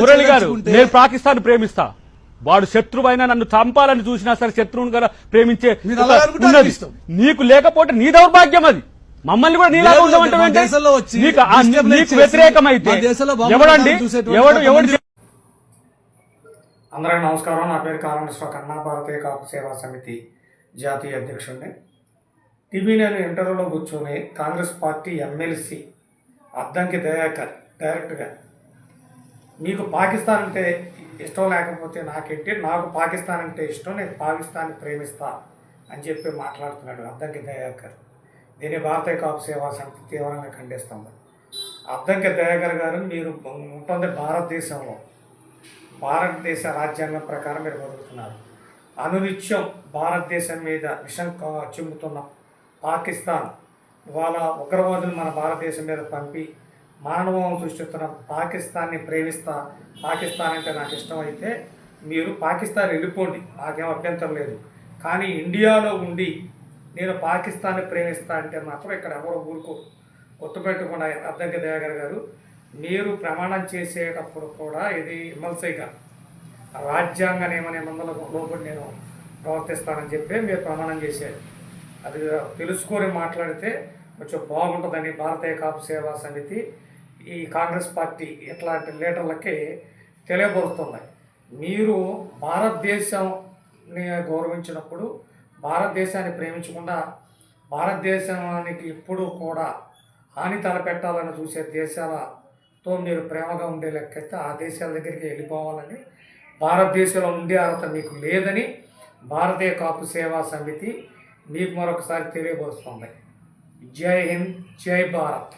మురళి గారు నేను పాకిస్తాన్ ప్రేమిస్తా. వాడు శత్రువైనా నన్ను చంపాలని చూసినా సరే శత్రువుని కూడా ప్రేమించే నాకు లేకపోతే నీ దౌర్భాగ్యం అది. మమ్మల్ని కూడా నీలాగా వచ్చి నీకు వ్యతిరేకమైతే ఎవడండి? ఎవడు ఎవడు అందరికీ నమస్కారం. నా పేరు కారణేశ్వర కన్నా భారతీయ కాపు సేవా సమితి జాతీయ అధ్యక్షుడిని. టీవీ నేను ఇంటర్వ్యూలో కూర్చొని కాంగ్రెస్ పార్టీ ఎమ్మెల్సీ అద్దంకి దయాకర్ డైరెక్ట్గా మీకు పాకిస్తాన్ అంటే ఇష్టం లేకపోతే నాకేంటి? నాకు పాకిస్తాన్ అంటే ఇష్టం నేను పాకిస్తాన్ని ప్రేమిస్తా అని చెప్పి మాట్లాడుతున్నాడు అద్దంకి దయాకర్. దీన్ని భారతీయ కాపు సేవా సమితి తీవ్రంగా ఖండిస్తుంది అద్దంకి దయాకర్ గారు మీరు ఉంటుంది భారతదేశంలో భారతదేశ రాజ్యాంగం ప్రకారం మీరు బతుకుతున్నారు. అనునిత్యం భారతదేశం మీద విషం కా- చిమ్ముతున్న పాకిస్తాన్ ఇవాళ ఉగ్రవాదులు మన భారతదేశం మీద పంపి మానవం సృష్టిస్తున్న పాకిస్తాన్ని ప్రేమిస్తా పాకిస్తాన్ అంటే నాకు ఇష్టం అయితే మీరు పాకిస్తాన్ వెళ్ళిపోండి. నాకేం అభ్యంతరం లేదు. కానీ ఇండియాలో ఉండి నేను పాకిస్తాన్ని ప్రేమిస్తా అంటే మాత్రం ఇక్కడ ఎవరు ఊరుకో గుర్తుపెట్టకుండా. అద్దంకి దయాగర్ గారు మీరు ప్రమాణం చేసేటప్పుడు కూడా ఇది ఎమ్మెల్సీగా రాజ్యాంగ నియమ నిబంధనలకు లోబడి నేను ప్రవర్తిస్తానని చెప్పి మీరు ప్రమాణం చేశారు. అది తెలుసుకొని మాట్లాడితే కొంచెం బాగుంటుందని భారతీయ కాపు సేవా సమితి ఈ కాంగ్రెస్ పార్టీ ఇట్లాంటి లీడర్లకి తెలియబరుస్తుంది మీరు భారతదేశంని గౌరవించినప్పుడు భారతదేశాన్ని ప్రేమించకుండా భారతదేశానికి ఎప్పుడూ కూడా హాని తలపెట్టాలని చూసే దేశాలతో మీరు ప్రేమగా ఉండే లెక్కైతే ఆ దేశాల దగ్గరికి వెళ్ళిపోవాలని భారతదేశంలో ఉండే అర్హత మీకు లేదని భారతీయ కాపు సేవా సమితి మీకు మరొకసారి తెలియబరుస్తుంది జై హింద్ జై భారత్.